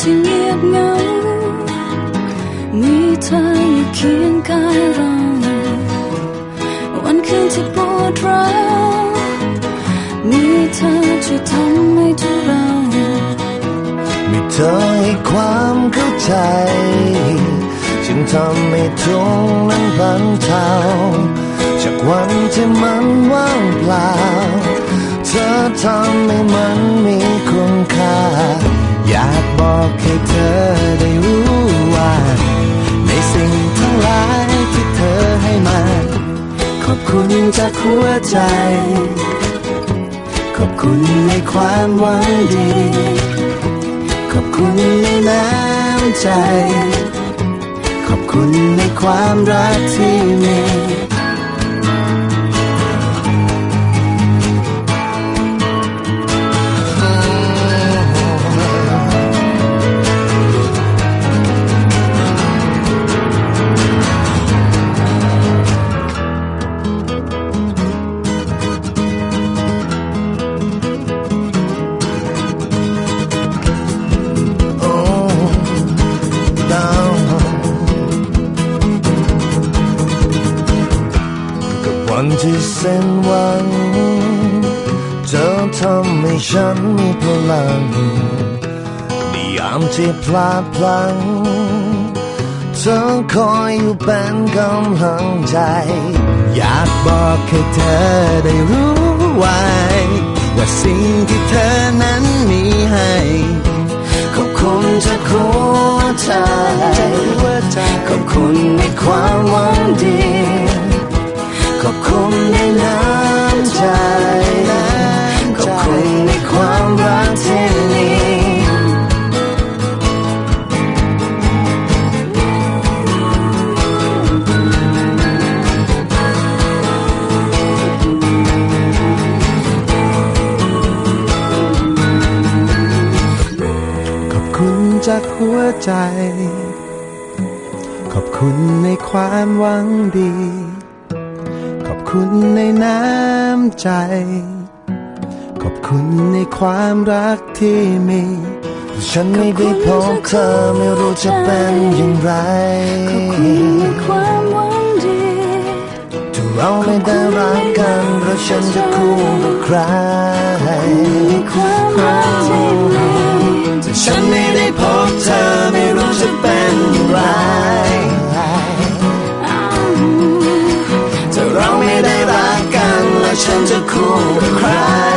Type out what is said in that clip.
ที่เงียบเหงา มีเธออยู่เคียงกายเรา วันคืนที่ปวดร้าวมีเธอช่วยทำให้ทุเรา มีเธอให้ความเข้าใจจึงทำให้ทุกนั้นบรรเทาจากวันที่มันว่างเปล่า เธอทำให้มัน บอกให้เธอได้รู้ว่า ในสิ่งทั้งหลายที่เธอให้มา ขอบคุณจากหัวใจ ขอบคุณในความหวังดี ขอบคุณในน้ำใจ ขอบคุณในความรักที่มี วันที่เส้นหวังเธอทำให้ฉันมีพลังในยามที่พลาดพลั้งเธอคอยอยู่เป็นกำลังใจ อยากบอกให้เธอได้รู้ไว้ ว่าสิ่งที่ จากหัวใจ ขอบคุณในความหวังดี ขอบคุณในน้ำใจ ขอบคุณในความรักที่มี ฉันไม่ได้พบเธอไม่รู้จะเป็นอย่างไร ขอบคุณในความหวังดีถ้าเราไม่ได้รักกันแล้วฉันจะคู่กับใครในความรักที่ 撑着哭个快。